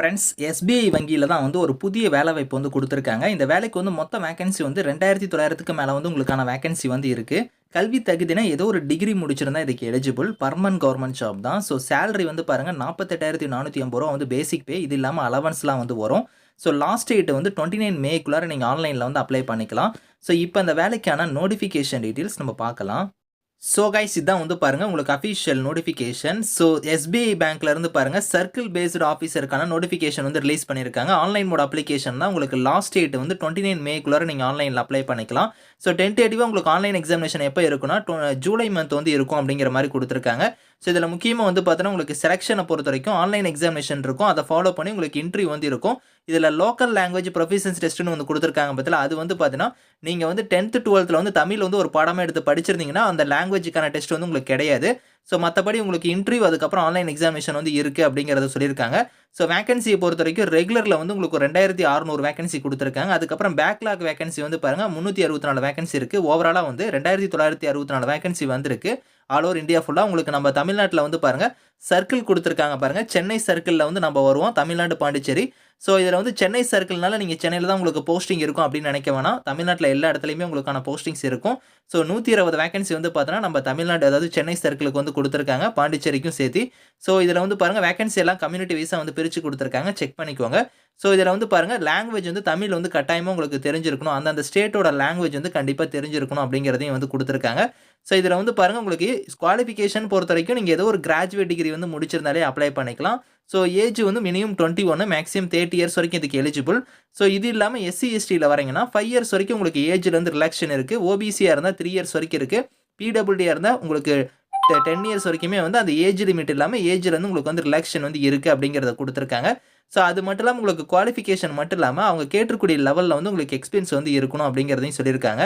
Friends SBI வங்கியில் தான் வந்து ஒரு புதிய வேலைவாய்ப்பு வந்து கொடுத்துருக்காங்க. இந்த வேலைக்கு வந்து மொத்த வேகன்சி வந்து ரெண்டாயிரத்தி தொள்ளாயிரத்துக்கு மேலே வந்து உங்களுக்கான வேகன்சி வந்து இருக்குது கல்வி தகுதினா ஏதோ ஒரு டிகிரி முடிச்சிருந்தா இதுக்கு எலிஜிபிள் பர்மனன்ட் கவர்மெண்ட் ஜாப் தான். ஸோ சேலரி வந்து பாருங்கள் நாற்பத்தெட்டாயிரத்தி நானூற்றி ஐம்பது ரூபா வந்து பேசிக் பே இது இல்லாமல் அலவன்ஸ்லாம் வந்து வரும். ஸோ லாஸ்ட் டேட் வந்து டுவெண்ட்டி நைன் மேக்குள்ளார நீங்கள் ஆன்லைனில் வந்து அப்ளை பண்ணிக்கலாம். ஸோ இப்போ அந்த வேலைக்கான நோட்டிஃபிகேஷன் டீட்டெயில்ஸ் நம்ம பார்க்கலாம். ஸோ கைஸ் இதான் வந்து பாருங்கள் உங்களுக்கு அஃபிஷியல் நோட்டிஃபிகேஷன் ஸோ எஸ்பிஐ பேங்க்ல இருந்து பாருங்கள் சர்க்கிள் பேஸ்டு ஆஃபீஸருக்கான நோட்டிஃபிகேஷன் வந்து ரிலீஸ் பண்ணியிருக்காங்க. ஆன்லைன் மோட் அப்ளிகேஷன் தான் உங்களுக்கு லாஸ்ட் டேட் வந்து டுவெண்ட்டி நைன் மேக்குள்ளார நீங்கள் ஆன்லைனில் அப்ளை பண்ணிக்கலாம். ஸோ டென்டேட்டிவாக உங்களுக்கு ஆன்லைன் எக்ஸாமினேஷன் எப்போ இருக்குன்னா ஜூலை மந்த் வந்து இருக்கும் அப்படிங்கிற மாதிரி கொடுத்துருக்காங்க. ஸோ இதில் முக்கியமாக வந்து பார்த்தீங்கன்னா உங்களுக்கு செலெக்ஷனை பொறுத்த வரைக்கும் ஆன்லைன் எக்ஸாமினேஷன் இருக்கும். அதை ஃபாலோ பண்ணி உங்களுக்கு இன்ட்ரிவ் வந்து இருக்கும். இதில் லோக்கல் லாங்குவேஜ் ப்ரொஃபிஷன்ஸ் டெஸ்ட்னு வந்து கொடுத்துருக்காங்க பார்த்தீங்களா அது வந்து பார்த்தீங்கன்னா நீங்கள் வந்து டென்த்து டுவெல்த்தில் வந்து தமிழ் வந்து ஒரு படமாக எடுத்து படிச்சிருந்தீங்கன்னா அந்த லாங்குவேஜுக்கான டெஸ்ட் வந்து உங்களுக்கு கிடையாது. ஸோ மற்றபடி உங்களுக்கு இன்டர்வியூ அதுக்கப்புறம் ஆன்லைன் எக்ஸாமினேஷன் வந்து இருக்குது அப்படிங்கிறத சொல்லியிருக்காங்க. ஸோ வேகன்சியை பொறுத்த வரைக்கும் ரெகுலரில் வந்து உங்களுக்கு ரெண்டாயிரத்தி அறநூறு வேகன்சி கொடுத்துருக்காங்க. அதுக்கப்புறம் பேக்லாக் வேகன்சி வந்து பாருங்கள் முந்நூற்றி அறுபத்தி நாலு வேகன்சி இருக்குது ஓவராலாக வந்து ரெண்டாயிரத்தி தொள்ளாயிரத்தி அறுபத்தி நாலு வேகன்சி வந்திருக்கு. ஆல் ஓவர் இந்தியா ஃபுல்லாக உங்களுக்கு நம்ம தமிழ்நாட்டில் வந்து பாருங்கள் சர்க்கிள் கொடுத்துருக்காங்க பாருங்கள் சென்னை சர்க்கிளில் வந்து நம்ம வருவோம் தமிழ்நாடு பாண்டிச்சேரி. ஸோ இதில் வந்து சென்னை சர்க்கிள்னால நீங்கள் சென்னையில் தான் உங்களுக்கு போஸ்டிங் இருக்கும் அப்படின்னு நினைக்க வேணாம். தமிழ்நாட்டில் எல்லா இடத்துலையுமே உங்களுக்கான போஸ்டிங்ஸ் இருக்கும். ஸோ நூற்றி இருபது வேகன்சி வந்து பார்த்தோன்னா நம்ம தமிழ்நாடு அதாவது சென்னை சர்க்கிளுக்கு வந்து கொடுத்துருக்காங்க பாண்டிச்சேரிக்கும் சேர்த்து. ஸோ இதில் வந்து பாருங்கள் வேகன்சி எல்லாம் கம்யூனிட்டி வைஸாக வந்து பிரித்து கொடுத்துருக்காங்க. செக் பண்ணிக்கோங்க. ஸோ இதில் வந்து பாருங்கள் லாங்குவேஜ் வந்து தமிழ் வந்து கட்டாயமாக உங்களுக்கு தெரிஞ்சிருக்கணும். அந்தந்த ஸ்டேட்டோட லாங்குவேஜ் வந்து கண்டிப்பாக தெரிஞ்சிருக்கணும் அப்படிங்கிறதையும் வந்து கொடுத்துருக்காங்க. ஸோ இதில் வந்து பாருங்கள் உங்களுக்கு குவாலிஃபிகேஷன் பொறுத்த வரைக்கும் நீங்கள் ஏதோ ஒரு கிராஜுவேட் டிகிரி வந்து முடிச்சிருந்தாலே அப்ளை பண்ணிக்கலாம். ஸோ ஏஜ் வந்து மினிமம் டுவெண்ட்டி ஒன்று மேக்ஸிமம் தேர்ட்டி இயர்ஸ் வரைக்கும் இதுக்கு எலிஜிபிள் ஸோ இது இல்லாமல் எஸ்சி எஸ்டியில் வரீங்கன்னா ஃபைவ் இயர்ஸ் வரைக்கும் உங்களுக்கு ஏஜில் வந்து ரிலாக்ஷன் இருக்குது ஓபிசியாக இருந்தால் த்ரீ இயர்ஸ் வரைக்கும் இருக்குது பிடபிள்யூடியாக இருந்தால் உங்களுக்கு டென் இயர்ஸ் வரைக்குமே வந்து அந்த ஏஜ் லிமிட் இல்லாமல் ஏஜில் வந்து உங்களுக்கு வந்து ரிலாக்ஷன் வந்து இருக்குது அப்படிங்கிறத கொடுத்துருக்காங்க. ஸோ அது மட்டும் இல்லாமல் உங்களுக்கு குவாலிஃபிகேஷன் மட்டும் இல்லாமல் அவங்க கேட்டக்கூடிய லெவலில் வந்து உங்களுக்கு எக்ஸ்பீரியன்ஸ் வந்து இருக்கணும் அப்படிங்கிறதையும் சொல்லியிருக்காங்க.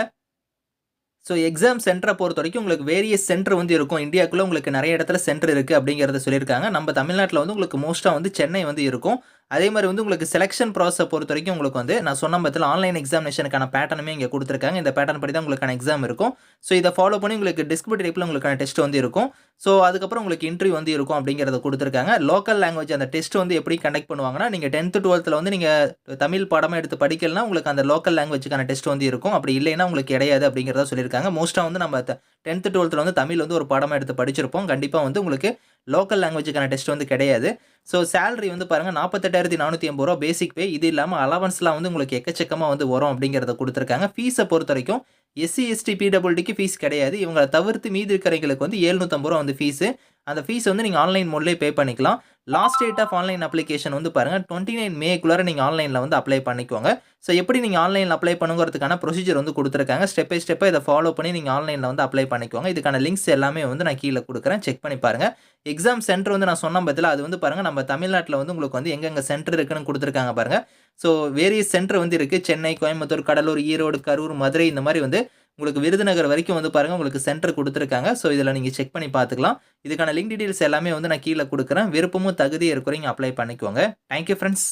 ஸோ எக்ஸாம் சென்டரை பொறுத்த வரைக்கும் உங்களுக்கு வேரியஸ் சென்டர் வந்து இருக்கும். இந்தியாக்குள்ளே உங்களுக்கு நிறைய இடத்துல சென்டர் இருக்குது அப்படிங்கிறத சொல்லியிருக்காங்க. நம்ம தமிழ்நாட்டில் வந்து உங்களுக்கு மோஸ்ட்டாக வந்து சென்னை வந்து இருக்கும். அதே மாதிரி வந்து உங்களுக்கு செலெக்ஷன் ப்ராசஸை பொறுத்த வரைக்கும் உங்களுக்கு வந்து நான் சொன்ன பத்தில் ஆன்லைன் எக்ஸாமினேஷனுக்கான பேட்டர்னுமே இங்கே கொடுத்துருக்காங்க. இந்த பேட்டர்ன் படி தான் உங்களுக்கான எக்ஸாம் இருக்கும். ஸோ இதை ஃபாலோ பண்ணி உங்களுக்கு டிஸ்கிரிப்ட் டைப்பில் உங்களுக்கான டெஸ்ட் வந்து இருக்கும். ஸோ அதுக்கப்புறம் உங்களுக்கு இன்டர்வியூ வந்து இருக்கும் அப்படிங்கிறத கொடுத்துருக்காங்க. லோக்கல் லாங்குவேஜ் அந்த டெஸ்ட் வந்து எப்படி கண்டக்ட் பண்ணுவாங்கன்னா நீங்கள் டென்த்து டுவெல்த்தில் வந்து நீங்கள் தமிழ் பாடமாக எடுத்து படிக்கலனா உங்களுக்கு அந்த லோக்கல் லாங்குவேஜுக்கான டெஸ்ட் வந்து இருக்கும். அப்படி இல்லைன்னா உங்களுக்கு கிடையாது அப்படிங்கிறத சொல்லியிருக்காங்க. மோஸ்ட்டாக வந்து நம்ம டென்த்து டுவெல்த்தில் வந்து தமிழ் வந்து ஒரு பாடமாக எடுத்து படிச்சிருப்போம். கண்டிப்பாக வந்து உங்களுக்கு லோக்கல் லாங்குவேஜுக்கான டெஸ்ட் வந்து கிடையாது. ஸோ சேலரி வந்து பாருங்கள் நாற்பத்தெட்டாயிரத்தி நானூற்றி ஐம்பது ரூபா பேசிக் பே இது இல்லாமல் அலவன்ஸ்லாம் வந்து உங்களுக்கு எக்கச்சக்கமாக வந்து வரும் அப்படிங்கிறத கொடுத்துருக்காங்க. ஃபீஸை பொறுத்த வரைக்கும் எஸ்சி எஸ்டி பிடபிள்டிக்கு ஃபீஸ் கிடையாது. இவங்களை தவிர்த்து மீதி இருக்கிறவங்களுக்கு வந்து எழுநூற்றம்பது ரூபா வந்து ஃபீஸு அந்த ஃபீஸ் வந்து நீங்கள் ஆன்லைன் மோட்லேயே பே பண்ணிக்கலாம். Last date of online application வந்து பாருங்கள் டுவெண்ட்டி நைன் மேக்குள்ளார நீங்கள் ஆன்லைனில் வந்து அப்ளை பண்ணிக்கோங்க. ஸோ எப்படி நீங்கள் ஆன்லைனில் அப்ளை பண்ணுங்கிறதுக்கான ப்ரொசீஜர் வந்து கொடுத்துருக்காங்க. ஸ்டெப் பை ஸ்டெப்பாக இதை ஃபாலோ பண்ணி நீங்கள் ஆன்லைனில் வந்து அப்ளை பண்ணிக்கோங்க. இதுக்கான லிங்க்ஸ் எல்லாமே வந்து நான் கீழே கொடுக்குறேன். செக் பண்ணி பாருங்கள் எக்ஸாம் சென்டர் வந்து நான் சொன்ன பதில் அது வந்து பாருங்கள் நம்ம தமிழ்நாட்டில் வந்து உங்களுக்கு வந்து எங்கெங்கே சென்டர் இருக்குன்னு கொடுத்துருக்காங்க பாருங்கள் ஸோ வேரியஸ் சென்டர் வந்து இருக்குது சென்னை கோயம்புத்தூர் கடலூர் ஈரோடு கரூர் மதுரை இந்த மாதிரி வந்து உங்களுக்கு விருதுநகர் வரைக்கும் வந்து பாருங்கள் உங்களுக்கு சென்டர் கொடுத்துருக்காங்க. ஸோ இதில் நீங்கள் செக் பண்ணி பார்த்துக்கலாம். இதுக்கான லிங்க் டீட்டெயில்ஸ் எல்லாமே வந்து நான் கீழே கொடுக்குறேன். விருப்பமும் தகுதியும் இருக்கிறீங்க அப்ளை பண்ணிக்கோங்க. Thank you friends